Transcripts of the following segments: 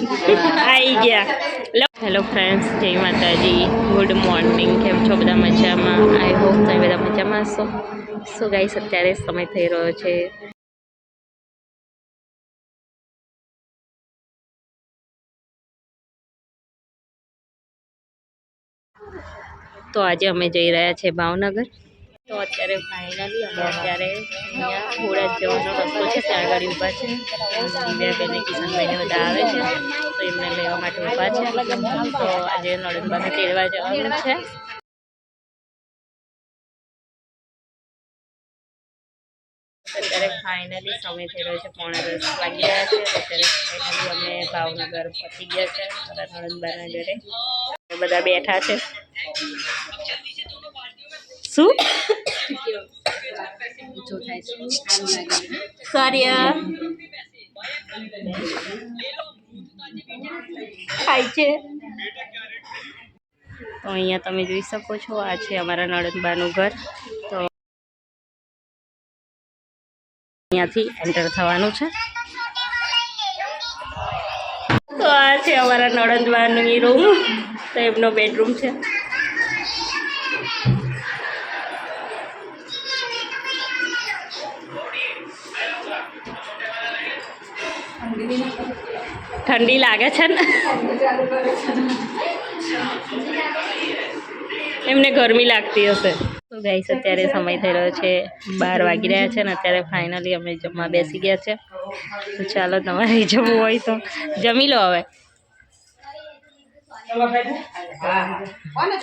આવી ગયા. Hello friends જય માતાજી. ગુડ મોર્નિંગ કેમ છો બધા મજામાં? આઈ હોપ તમે બધા મજામાં હશો. સો ગાઈસ અત્યારે સમય થઈ રહ્યો છે. તો આજે અમે જઈ રહ્યા છીએ ભાવનગર. તો અત્યારે ફાઇનલી અમે અત્યારે અહીંયા હોળા જવાનો રસ્તો છે, ત્યાં આગળ ઊભા છે. દિવ્યાબેન અને કિશનભાઈને બધા આવે છે, તો એમને લેવા માટે ઊભા છે. તો આજે નળનબાને તેડવા જવાનું છે. અત્યારે ફાઇનલી સમય થઈ રહ્યો છે, પોણા દસ વાગી રહ્યા છે. અત્યારે ફાઇનલી અમે ભાવનગર પહોંચી ગયા છે, મારા નળનબાના ઘરે. બધા બેઠા છે. શું? સોરી ખાય છે. તો અહીંયા તમે જોઈ શકો છો આ છે અમારા નળનબાનું ઘર. તો અહીંયાથી એન્ટર થવાનું છે. તો આ છે અમારા નળનબાનું રૂમ તો એમનો બેડરૂમ છે. ઠંડી લાગે છે ને? એમને ગરમી લાગતી હશે. તો ગાઈસ અત્યારે સમય થઈ રહ્યો છે બાર વાગી રહ્યા છે ને અત્યારે ફાઇનલી અમે જમવા બેસી ગયા છે. તો ચાલો તમારે જમવું હોય તો જમી લો હવે. કોને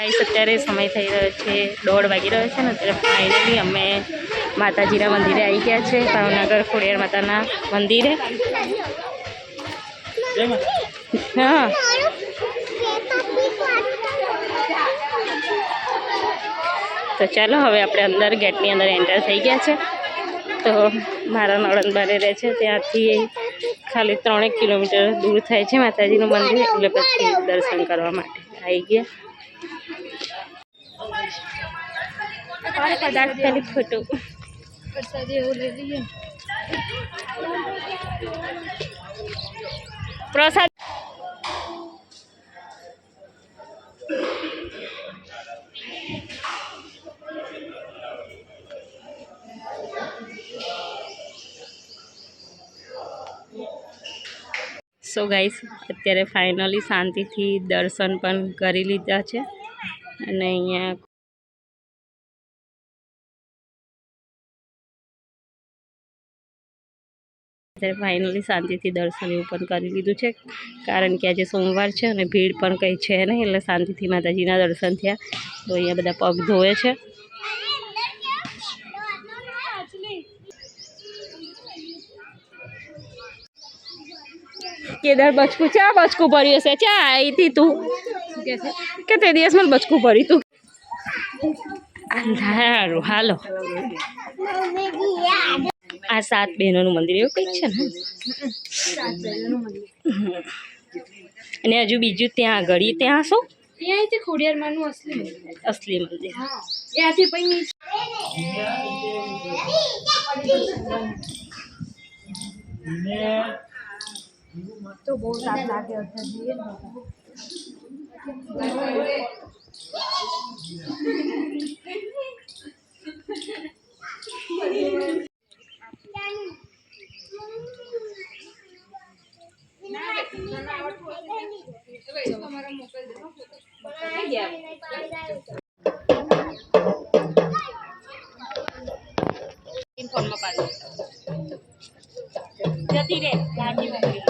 ગાઈસ, અત્યારે સમય થઈ રહ્યો છે, દોઢ વાગી રહ્યો છે ને, અત્યારે ફાઇનલી અમે માતાજીના મંદિરે આવી ગયા છે, ભાવનગર ખોડિયાર માતાના મંદિરે. હા. તો ચાલો, હવે આપણે અંદર ગેટની અંદર એન્ટર થઈ ગયા છે. તો મારા નળનબાને રહે છે, ત્યાંથી ખાલી ત્રણેક કિલોમીટર દૂર થાય છે માતાજીનું મંદિર, એટલે પછી દર્શન કરવા માટે આવી ગયા. પદાર્થ ખાલી ફોટો પ્રસાદ સો ગાઈસ અત્યારે ફાઇનલી શાંતિથી દર્શન પણ કરી લીધા છે. અને અહીંયા અત્યારે ફાઇનલી શાંતિથી દર્શન એવું પણ કરી લીધું છે. કારણ કે આજે સોમવાર છે અને ભીડ પણ કંઈ છે નહીં, એટલે શાંતિથી માતાજીના દર્શન થયા. તો અહીંયા બધા પગ ધોવે છે. કેદાર બચકું, ચા બચકું ભર્યું હશે? ચા આવી હતી તું. કે તે દિવસ મને બચકું ભર્યું તું. સારું હાલો. આ સાત બહેનોનું મંદિર એવું કંઈક છે ને? અને હજુ બીજું ત્યાં આગળ ત્યાં શું? ત્યાંથી ખોડિયારમાંનું અસલી મંદિર. અસલી મંદિર. ત્યાંથી પછી તો બહુ સારું લાગે અત્યારે ફોનમાં પાડો જતી રે ગાડી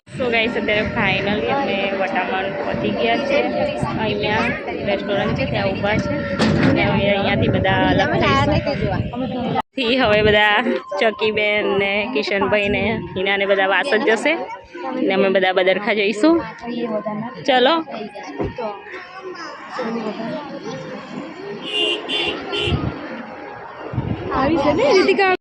સો ગાઈસ અત્યારે ફાઇનલી અમે વટામણ પહોંચી ગયા છે. અહીંયા રેસ્ટોરન્ટ છે ત્યાં ઊભા છે. અને હવે અહીંયાથી બધા અલગ થઈશું હવે બધા ચકીબેન ને કિશનભાઈ ને હિનાને બધા વાસ જ જશે. ને અમે બધા બદરખા જઈશું. ચલો. આવી છે ને રીતિકા?